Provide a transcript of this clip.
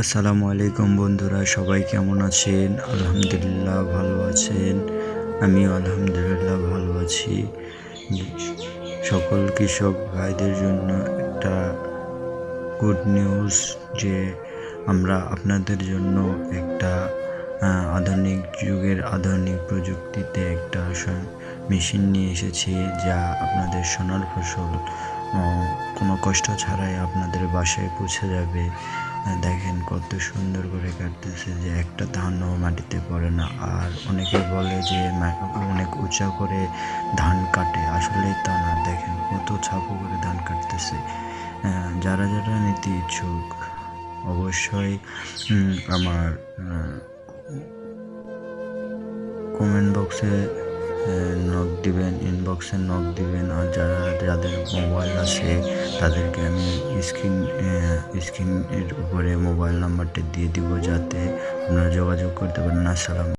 আসসালামু আলাইকুম বন্ধুরা, সবাই কেমন আছেন? আলহামদুলিল্লাহ ভালো আছেন। আমিও আলহামদুলিল্লাহ ভালো আছি। সকল কৃষক ভাইদের জন্য একটা গুড নিউজ যে, আমরা আপনাদের জন্য একটা আধুনিক যুগের আধুনিক প্রযুক্তিতে একটা মেশিন নিয়ে এসেছি যা আপনাদের সোনার ফসল কোনো কষ্ট ছাড়াই আপনাদের বাসায় পৌঁছে যাবে। দেখেন কত সুন্দর করে কাটতেছে যে একটা ধানও মাটিতে পড়ে না। আর অনেকে বলে যে অনেক উঁচা করে ধান কাটে। আসলেই তা না। দেখেন কত ছাপু করে ধান কাটতেছে। যারা যারা নিতে ইচ্ছুক, অবশ্যই আমার কমেন্ট বক্সে নক দিবেন ইনবক্সে নক দিবেন। আর যারা যাদের মোবাইল আছে, তাদেরকে আমি স্ক্রিন স্ক্রিনের উপরে মোবাইল নাম্বারটা দিয়ে দিব যাতে আপনারা যোগাযোগ করতে পারেন। আসসালাম